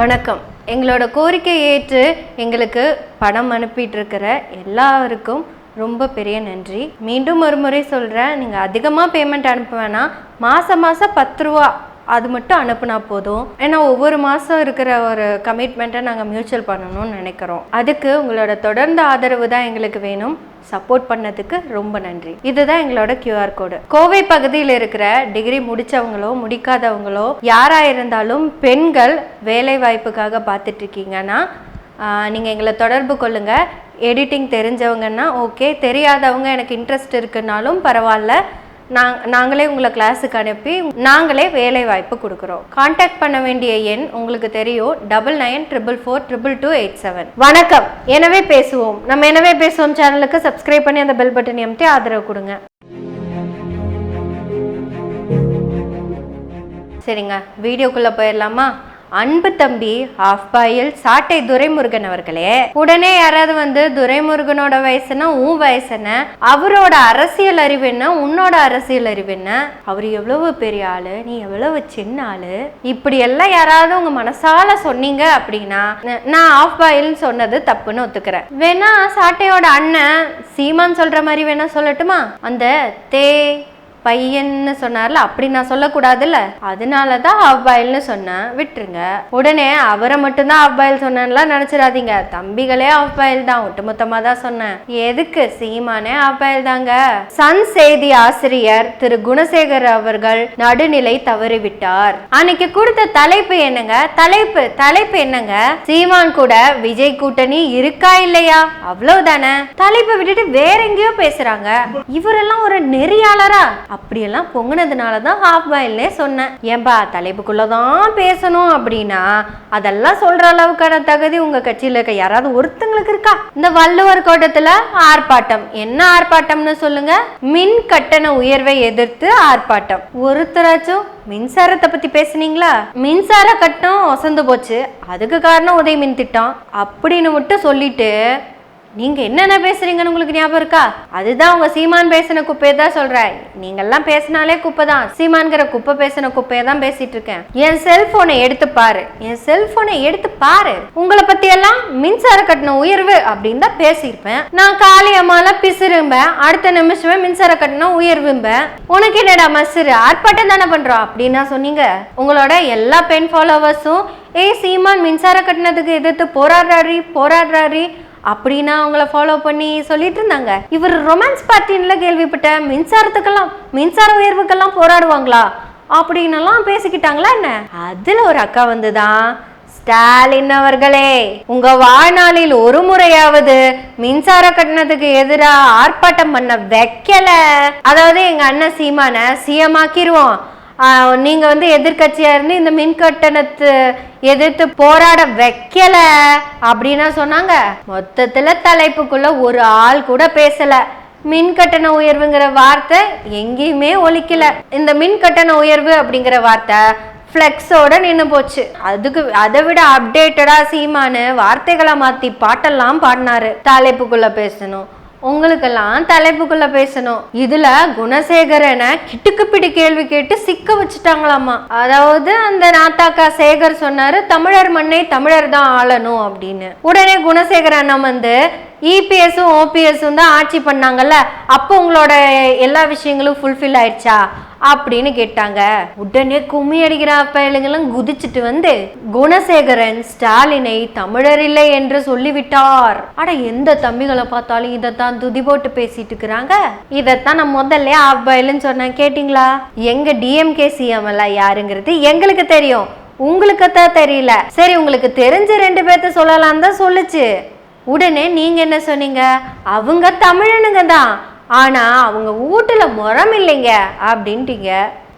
வணக்கம். எங்களோட கோரிக்கை ஏற்று எங்களுக்கு பணம் அனுப்பிட்டு இருக்கிற எல்லாருக்கும் ரொம்ப பெரிய நன்றி. மீண்டும் ஒரு முறை சொல்கிறேன் நீங்கள் அதிகமாக பேமெண்ட் அனுப்ப வேணாம். மாதம் மாதம் பத்து ரூபா அது மட்டும் அனுப்புனா போதும். ஏன்னா ஒவ்வொரு மாதம் இருக்கிற ஒரு கமிட்மெண்ட்டை நாங்கள் மியூச்சுவல் பண்ணணும்னு நினைக்கிறோம். அதுக்கு உங்களோட தொடர்ந்த ஆதரவு தான் எங்களுக்கு வேணும். சப்போர்ட் பண்ணதுக்கு ரொம்ப நன்றி. இதுதான் எங்களோட கியூஆர் கோடு கோவை பகுதியில் இருக்கிற டிகிரி முடிச்சவங்களோ முடிக்காதவங்களோ யாரா இருந்தாலும் பெண்கள் வேலை வாய்ப்புக்காக பார்த்துட்டு இருக்கீங்கன்னா நீங்கள் எங்களை தொடர்பு கொள்ளுங்க. எடிட்டிங் தெரிஞ்சவங்கன்னா ஓகே தெரியாதவங்க எனக்கு இன்ட்ரெஸ்ட் இருக்குன்னாலும் பரவாயில்ல. நாங் நாங்களே உங்களை கிளாஸுக்கு அனுப்பி நாங்களே வேலை வாய்ப்பு கொடுக்குறோம். காண்டாக்ட் பண்ண வேண்டிய எண் உங்களுக்கு தெரியும் double nine triple four triple two eight seven வணக்கம். எனவே பேசுவோம். நம்ம எனவே பேசுவோம் சேனலுக்கு சப்ஸ்கிரைப் பண்ணி அந்த பெல் பட்டன் எம்டி ஆதரவு கொடுங்க. சரிங்க. வீடியோக்குள்ளே போயிடலாமா? அன்பு தம்பி ஆஃப் பாயில் சாட்டை துரைமுருகன் அவர்களே. உடனே யாராவது வந்து துரைமுருகனோட வயசுனா உன் வயசுன அவரோட அரசியல் அறிவு என்ன? உன்னோட அரசியல் அறிவு என்ன? அவர் எவ்வளவு பெரிய ஆளு? நீ எவ்வளவு சின்ன ஆளு? இப்படி எல்லாம் யாராவது உங்க மனசால சொன்னீங்க அப்படின்னா நான் ஆஃப் பாயில்னு சொன்னது தப்புன்னு ஒத்துக்கிறேன். வேணா சாட்டையோட அண்ணன் சீமான் சொல்ற மாதிரி வேணா சொல்லட்டுமா? அந்த தே பையன்னு சொன்னார்ல அப்படி நான் சொல்லக்கூடாதுல்ல? அதனால தான் அவ்வாயில்னு சொன்னேன். விட்டுருங்க. உடனே அவரை மட்டும்தான் அவ்வாயில் பாயில் சொன்னேன்லாம் நினச்சிடாதீங்க. தம்பிகளே அவ்வாயில் தான் ஒட்டுமொத்தமாக தான் சொன்னேன். எதுக்கு? சீமானே அவ்வாயில் தாங்க. சன் செய்தி ஆசிரியர் திரு. குணசேகர் அவர்கள் நடுநிலை தவறிவிட்டார். அன்னைக்கு கொடுத்த தலைப்பு என்னங்க? தலைப்பு தலைப்பு என்னங்க? சீமான் கூட விஜய் கூட்டணி இருக்கா இல்லையா? அவ்வளவுதானே? தலைப்பை விட்டுட்டு வேற எங்கேயோ பேசுறாங்க. இவரெல்லாம் ஒரு நெறியாளரா? அப்படியெல்லாம் பொங்கினதுனால தான் ஹாஃப் பாயில்னே சொன்னேன். ஏன்பா தலைப்புக்குள்ள தான் பேசணும் அப்படின்னா அதெல்லாம் சொல்ற அளவுக்கான தகுதி உங்க கட்சியில் இருக்க? யாராவது ஒருத்தங்களுக்கு இருக்கா? இந்த வள்ளுவர் கோட்டத்தில் ஆர்ப்பாட்டம். என்ன ஆர்ப்பாட்டம்னு சொல்லுங்க? மின் கட்டண உயர்வை எதிர்த்து ஆர்ப்பாட்டம். ஒருத்தராச்சும் மின்சாரத்தை பத்தி பேசுனீங்களா? மின்சார கட்டணம் ஒசந்து போச்சு. அதுக்கு காரணம் உதய மின் திட்டம். அப்படின்னு மட்டும் சொல்லிட்டு நீங்க என்னென்ன பேசுறீங்கன்னு உங்களுக்கு ஞாபகம் இருக்கா? அதுதான் உங்க சீமான் பேசின குப்பையை தான் சொல்கிறேன் நீங்கெல்லாம் பேசினாலே குப்பை தான். சீமான்கிற குப்பை பேசின குப்பையை தான் பேசிட்டு இருக்கேன். என் செல்போனை எடுத்து பாரு. என் செல்போனை எடுத்து பாரு. உங்களை பத்தி எல்லாம் மின்சார கட்டண உயர்வு அப்படின்னு தான் பேசியிருப்பேன். நான் காளியம்மால பிசுரும்பேன் அடுத்த நிமிஷமே மின்சார கட்டணம் உயர்வும்பேன். உனக்கு என்னடா மசுறு? ஆர்ப்பாட்டம் தானே பண்றோம் அப்படின்னா சொன்னீங்க. உங்களோட எல்லா பெண் ஃபாலோவர்ஸும் ஏய் சீமான் மின்சார கட்டணத்துக்கு எதிர்த்து போராடுறாரு போராடுறாரு அப்படின்னா அவங்கள ஃபாலோ பண்ணி சொல்லிட்டு இருந்தாங்க இவர் ரொமான்ஸ் பார்ட்டின்ல கேள்விப்பட்டேன் மின்சாரத்துக்கெல்லாம் மின்சார உயர்வுக்கெல்லாம் போராடுவாங்களா? அப்படின்னெல்லாம் பேசிக்கிட்டாங்களா என்ன? அதுல ஒரு அக்கா வந்துதான் ஸ்டாலின் அவர்களே உங்க வாழ்நாளில் ஒரு முறையாவது மின்சார கட்டணத்துக்கு எதிராக ஆர்ப்பாட்டம் பண்ண வைக்கல. அதாவது எங்க அண்ணன் சீமான சிஎம் ஆக்கிடுவோம் நீங்கள் வந்து எதிர்கட்சியாக இருந்து இந்த மின் கட்டணத்தை எதிர்த்து போராட வைக்கல அப்படின்னா சொன்னாங்க. மொத்தத்தில் தலைப்புக்குள்ள ஒரு ஆள் கூட பேசலை. மின் கட்டண உயர்வுங்கிற வார்த்தை எங்கேயுமே ஒழிக்கல இந்த மின் கட்டண உயர்வு அப்படிங்கிற வார்த்தை ஃப்ளெக்ஸோட நின்று போச்சு. அதுக்கு அதை விட அப்டேட்டடா சீமானு வார்த்தைகளை மாத்தி பாட்டெல்லாம் பாடினாரு. தலைப்புக்குள்ள பேசணும். உங்களுக்கெல்லாம் தலைப்புக்குள்ள பேசணும். இதுல குணசேகரனை கிட்டுக்கு பிடி கேள்வி கேட்டு சிக்க வச்சுட்டாங்களாமா. அதாவது அந்த நாத்தாக்கா சேகர் சொன்னாரு தமிழர் மண்ணை தமிழர் தான் ஆளணும் அப்படின்னு. உடனே குணசேகர் அண்ணன் வந்து இபிஎஸும் ஓபிஎஸும் தான் ஆட்சி பண்ணாங்கல்ல. அப்போ உங்களோட எல்லா விஷயங்களும் ஃபுல்ஃபில் ஆயிடுச்சா? அப்படின்னு கேட்டாங்க. உடனே கும்மி அடிக்கிற அப்பயலுங்களும் குதிச்சுட்டு வந்து குணசேகரன் ஸ்டாலினை தமிழர் இல்லை என்று சொல்லிவிட்டார். அட எந்த தம்பிகளை பார்த்தாலும் இதைத்தான் துதி போட்டு பேசிட்டு இருக்கிறாங்க. இதைத்தான் நான் முதல்ல அப்பயலுன்னு சொன்னேன் கேட்டிங்களா? எங்க டிஎம்கே சிஎம் எல்லாம் யாருங்கிறது எங்களுக்கு தெரியும். உங்களுக்கு தான் தெரியல. சரி உங்களுக்கு தெரிஞ்ச ரெண்டு பேர்த்த சொல்லலாம் தான் சொல்லுச்சு. உடனே நீங்க என்ன சொன்னீங்க? அவங்க தமிழனுங்க தான். ஆனால் அவங்க வீட்டுல முறம் இல்லைங்க. அப்படின்ட்டீங்க.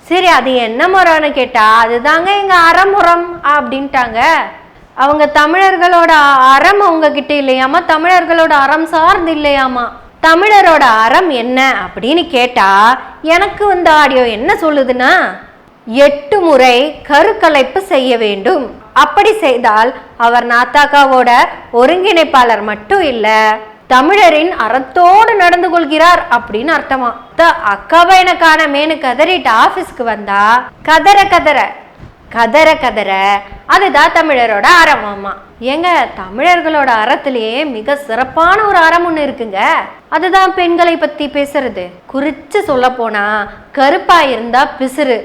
சரி அது என்ன முறம்னு கேட்டால் அதுதாங்க எங்கள் அறமுறம் அப்படின்ட்டாங்க. அவங்க தமிழர்களோட அறம் அவங்கக்கிட்ட இல்லையாமா? தமிழர்களோட அறம் சார்ந்து இல்லையாமா? தமிழரோட அறம் என்ன அப்படின்னு கேட்டா எனக்கு இந்த ஆடியோ என்ன சொல்லுதுன்னா எட்டு முறை கருக்கலைப்பு செய்ய வேண்டும். அப்படி செய்தால் அவர் நாத்தாக்காவோட ஒருங்கிணைப்பாளர் மட்டும் இல்லை தமிழரின் அறத்தோடு நடந்து கொள்கிறார் அப்படின்னு அர்த்தமா? த அக்காவை எனக்கான மேனு கதறிட்டு ஆபீஸ்க்கு வந்தா கதற கதற கதற கதற அதுதான் தமிழரோட அறமாமா ஏங்க தமிழர்களோட அறத்திலேயே மிக சிறப்பான ஒரு அறம் ஒன்று இருக்குங்க. அதுதான் பெண்களை பத்தி பேசுறது. குறிச்சு சொல்ல போனா கருப்பா இருந்தா பிசுறு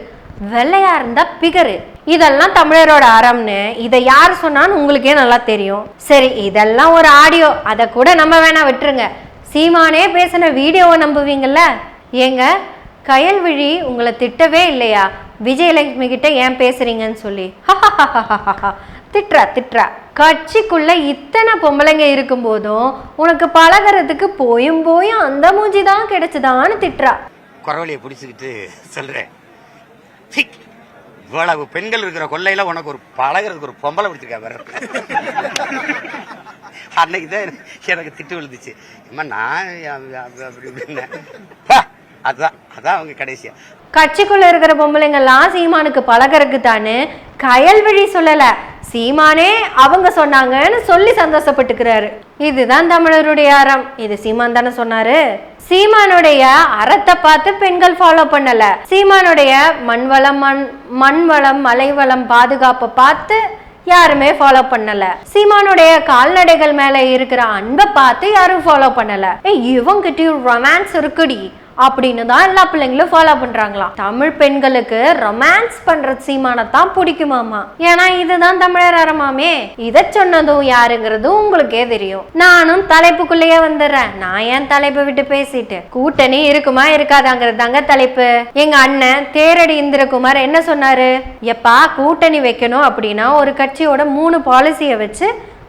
வெள்ளையா இருந்தா பிகரு. இதெல்லாம் தமிழரோட அறம்னு. இதை யார் சொன்னான்னு உங்களுக்கே நல்லா தெரியும். சரி இதெல்லாம் ஒரு ஆடியோ அதை கூட நம்ம வேணா விட்டுருங்க. சீமானே பேசின வீடியோவை நம்புவீங்கள்ல ஏங்க கயல்விழி உங்களை திட்டவே இல்லையா? விஜயலட்சுமி கிட்ட ஏன் பேசுறீங்கன்னு சொல்லி. திட்டுறா திட்டுறா. கட்சிக்குள்ள இத்தனை பொம்பளைங்க இருக்கும்போதும் உனக்கு பழகுறதுக்கு போயும் போயும் அந்த மூஞ்சி தான் கிடைச்சுதான்னு திட்டுறா. குரவழியை பிடிச்சிக்கிட்டு சொல்றேன். இவ்வளவு பெண்கள் இருக்கிற கொள்ளையில உனக்கு ஒரு பழகிறதுக்கு ஒரு பொம்பளை பிடிச்சிருக்கா வேற அன்னைக்கு தான் எனக்கு திட்டு விழுந்துச்சு. இம்மா நான் அப்படி இப்படின்னேன். அதான் அவங்க கடைசியா. கட்சிக்குள்ள இருக்கிற பொம்பளைங்கெல்லாம் சீமானுக்கு பழகறதுக்கு தானே கயல்வழி சொல்லல. சீமானே அவங்க சொன்னாங்கன்னு சொல்லி சந்தோஷப்பட்டுக்கிறாரு. இதுதான் தமிழருடைய அறம். இது சீமான் தானே சொன்னாரு. சீமானுடைய அறத்தை பார்த்து பெண்கள் ஃபாலோ பண்ணல. சீமானுடைய மண்வளம் மண் மண்வளம் மலைவளம் பாதுகாப்பை பார்த்து யாருமே ஃபாலோ பண்ணல. சீமானுடைய கால்நடைகள் மேல இருக்கிற அன்பை பார்த்து யாரும் ஃபாலோ பண்ணல. ஏய் இவங்கிட்டயும் ரொமான்ஸ் இருக்குடி. அப்படின்னு தான் எல்லா பிள்ளைங்களும் ஃபாலோ பண்றாங்களாம். தமிழ் பெண்களுக்கு ரொமான்ஸ் பண்ற சீமானை தான் பிடிக்குமாமா ஏன்னா இதுதான் தமிழர் அறமாமே. இதை சொன்னதும் யாருங்கிறதும் உங்களுக்கே தெரியும். நானும் தலைப்புக்குள்ளேயே வந்துடுறேன். நான் ஏன் தலைப்பை விட்டு பேசிட்டு? கூட்டணி இருக்குமா இருக்காதாங்கிறது தாங்க தலைப்பு. எங்க அண்ணன் தேரடி இந்திரகுமார் என்ன சொன்னாரு? எப்பா கூட்டணி வைக்கணும் அப்படின்னா ஒரு கட்சியோட மூணு பாலிசியை வச்சு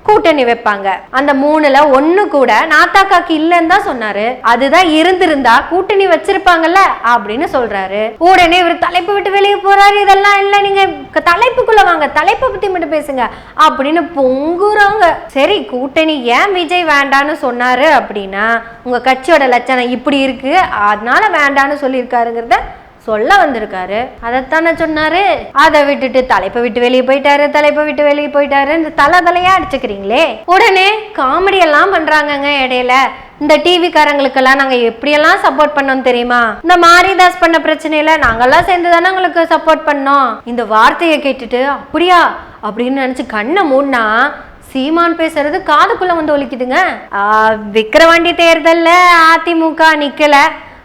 கூட்டணி வைப்பாங்க. அந்த மூணுல ஒண்ணு கூட நாத்தாக்காக்கு இல்லைன்னு தான் சொன்னாரு. அதுதான் இருந்திருந்தா கூட்டணி வச்சிருப்பாங்கல்ல அப்படின்னு சொல்றாரு. உடனே இவர் தலைப்பு விட்டு வெளியே போறாரு. இதெல்லாம் இல்ல நீங்க தலைப்புக்குள்ள வாங்க. தலைப்பை பத்தி மட்டும் பேசுங்க அப்படின்னு பொங்குறாங்க. சரி கூட்டணி ஏன் விஜய் வேண்டான்னு சொன்னாரு அப்படின்னா உங்க கட்சியோட லட்சணம் இப்படி இருக்கு. அதனால வேண்டான்னு சொல்லியிருக்காருங்கிறத சொல்ல வந்திருக்காரு. அதைத்தானே சொன்னாரு. அதை விட்டுட்டு தலைப்பை விட்டு வெளியே போயிட்டாரு தலைப்பை விட்டு வெளியே போயிட்டாரு. இந்த தலை தலையா அடிச்சுக்கிறீங்களே. உடனே காமெடி எல்லாம் பண்றாங்கங்க இடையில. இந்த டிவி காரங்களுக்கெல்லாம் நாங்க எப்படியெல்லாம் சப்போர்ட் பண்ணோம் தெரியுமா? இந்த மாரிதாஸ் பண்ண பிரச்சனையில நாங்கெல்லாம் சேர்ந்து தானே உங்களுக்கு சப்போர்ட் பண்ணோம். இந்த வார்த்தையை கேட்டுட்டு அப்படியா? அப்படின்னு நினைச்சு கண்ணை மூடினா சீமான் பேசுறது காதுக்குள்ள வந்து ஒலிக்குதுங்க. விக்கிரவாண்டி தேர்தல்ல அதிமுக நிக்கல.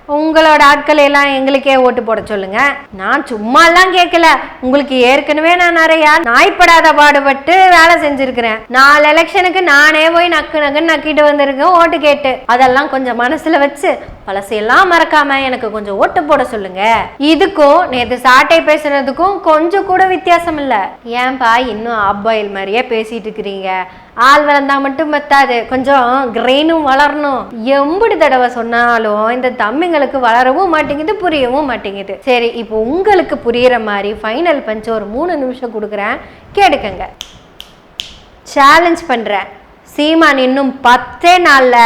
உங்களோட ஆட்களை எல்லாம் எங்களுக்கே ஓட்டு போட சொல்லுங்க. நான் சும்மாலாம் கேட்கல உங்களுக்கு ஏற்கனவே நான் நிறைய நாய்ப்படாத பாடுபட்டு வேலை செஞ்சிருக்கிறேன். நாலு எலெக்ஷனுக்கு நானே போய் நக்கு நக்குன்னு நக்கிட்டு வந்திருக்கேன். ஓட்டு கேட்டு. அதெல்லாம் கொஞ்சம் மனசுல வச்சு பழசையெல்லாம் மறக்காம எனக்கு கொஞ்சம் ஓட்டு போட சொல்லுங்க. இதுக்கும் நேற்று சாட்டை பேசுனதுக்கும் கொஞ்சம் கூட வித்தியாசம் இல்லை. ஏன்பா இன்னும் அப்பாயில் மாதிரியே பேசிட்டு இருக்கிறீங்க? ஆள் வளர்ந்தா மட்டும் பத்தாது. கொஞ்சம் கிரெயினும் வளரணும். எம்படி தடவை சொன்னாலும் இந்த தம்பிங்களுக்கு வளரவும் மாட்டேங்குது புரியவும் மாட்டேங்குது. சரி இப்போ உங்களுக்கு புரியுற மாதிரி ஃபைனல் பஞ்ச் ஒரு மூணு நிமிஷம் கொடுக்குறேன். கேட்டுக்கங்க. சேலஞ்ச் பண்ணுறேன் சீமான் இன்னும் பத்தே நாளில்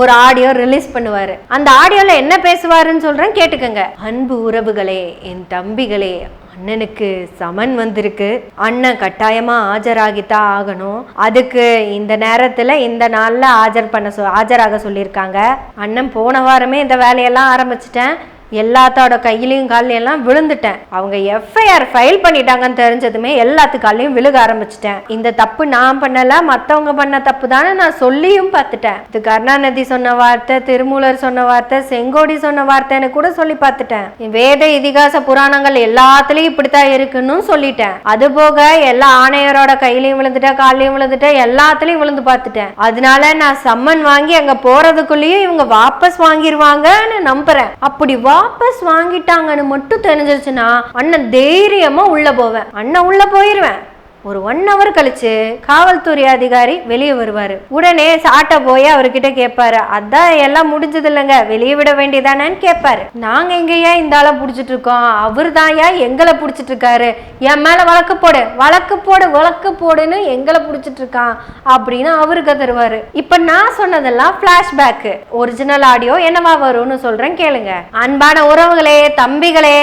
ஒரு ஆடியோ ரிலீஸ் பண்ணுவாரு. அந்த ஆடியோல என்ன பேசுவாருன்னு சொல்றேன் கேட்டுக்கங்க. அன்பு உறவுகளே என் தம்பிகளே அண்ணனுக்கு சமன் வந்திருக்கு. அண்ணன் கட்டாயமா ஆஜராகித்தான் ஆகணும். அதுக்கு இந்த நேரத்துல இந்த நாள்ல ஆஜர் பண்ண சொ ஆஜராக சொல்லியிருக்காங்க. அண்ணன் போன வாரமே இந்த வேலையெல்லாம் ஆரம்பிச்சிட்டேன். எல்லாத்தோட கையிலையும் கால்லையும் எல்லாம் விழுந்துட்டேன். அவங்க எஃப்ஐஆர் ஃபைல் பண்ணிட்டாங்கன்னு தெரிஞ்சதுமே எல்லாத்து காலையும் விழுக ஆரம்பிச்சிட்டேன். இந்த தப்பு நான் பண்ணல மத்தவங்க பண்ண தப்பு தானே நான் சொல்லியும் பார்த்துட்டேன். இது கருணாநிதி சொன்ன வார்த்தை திருமூலர் சொன்ன வார்த்தை செங்கோடி சொன்ன வார்த்தைன்னு கூட சொல்லி பார்த்துட்டேன். வேத இதிகாச புராணங்கள் எல்லாத்துலயும் இப்படித்தான் இருக்குன்னு சொல்லிட்டேன். அது போக எல்லா ஆணையரோட கையிலையும் விழுந்துட்டேன் காலையும் விழுந்துட்டேன் எல்லாத்துலயும் விழுந்து பார்த்துட்டேன். அதனால நான் சம்மன் வாங்கி அங்க போறதுக்குள்ளேயும் இவங்க வாபஸ் வாங்கிருவாங்கன்னு நம்புறேன். அப்படி வாபஸ் வாங்கிட்டாங்கன்னு மட்டும் தெரிஞ்சிருச்சுன்னா அண்ணன் தைரியமா உள்ள போவேன். அண்ணன் உள்ள போயிருவேன். ஒரு ஒன் ஹவர் கழிச்சு காவல்துறை அதிகாரி வெளியே வருவாரு. உடனே சாட்டை போய் அவர்கிட்ட கேட்பாரு அதான் எல்லாம் முடிஞ்சது இல்லைங்க வெளியே விட வேண்டியதானு கேட்பாரு. நாங்க எங்கயா இந்த ஆளை பிடிச்சிட்டு இருக்கோம்? அவர் தான் ஏன் எங்களை பிடிச்சிட்டு இருக்காரு? என் மேல வழக்கு போடு வழக்கு போடு வழக்கு போடுன்னு எங்களை பிடிச்சிட்டு இருக்கான் அப்படின்னு அவருக்கு கதருவாரு இப்ப நான் சொன்னதெல்லாம் பிளாஷ்பேக் ஒரிஜினல் ஆடியோ என்னவா வரும்னு சொல்றேன் கேளுங்க. அன்பான உறவுகளே தம்பிகளே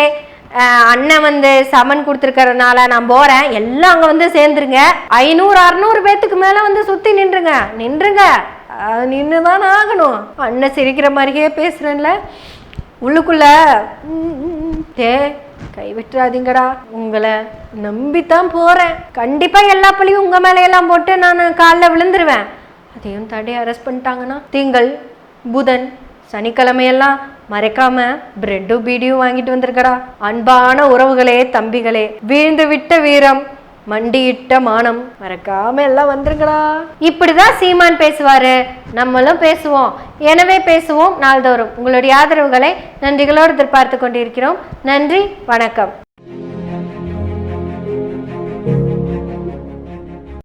அண்ணன் வந்து சமன் கொடுத்துருக்கறதுனால நான் போறேன். எல்லாம் அங்க வந்து சேர்ந்துருங்க. ஐநூறு அறுநூறு பேத்துக்கு மேல வந்து சுத்தி நின்றுங்க. நின்றுங்க. நின்று தான் ஆகணும். அண்ணன் சிரிக்கிற மாதிரியே பேசுறேன்ல. உள்ளுக்குள்ள தே கை விட்டுறாதீங்கடா. உங்களை நம்பித்தான் போறேன். கண்டிப்பா எல்லா பழியும் உங்க மேலையெல்லாம் போட்டு நான் காலில் விழுந்துருவேன். அதையும் தடையை அரெஸ்ட் பண்ணிட்டாங்கன்னா திங்கள் புதன் சனிக்கிழமையெல்லாம் மறைக்காம பிரெட்டும் பீடியும் வாங்கிட்டு வந்திருக்கடா. அன்பான உறவுகளே தம்பிகளே. வீழ்ந்து விட்ட வீரம் மண்டியிட்ட மானம். மறக்காம எல்லாம் வந்துருங்கடா. இப்படிதான் சீமான் பேசுவாரு. நம்மளும் பேசுவோம். எனவே பேசுவோம் நாள்தோறும். உங்களுடைய ஆதரவுகளை நன்றிகளோடு எதிர்பார்த்து கொண்டிருக்கிறோம். நன்றி வணக்கம்.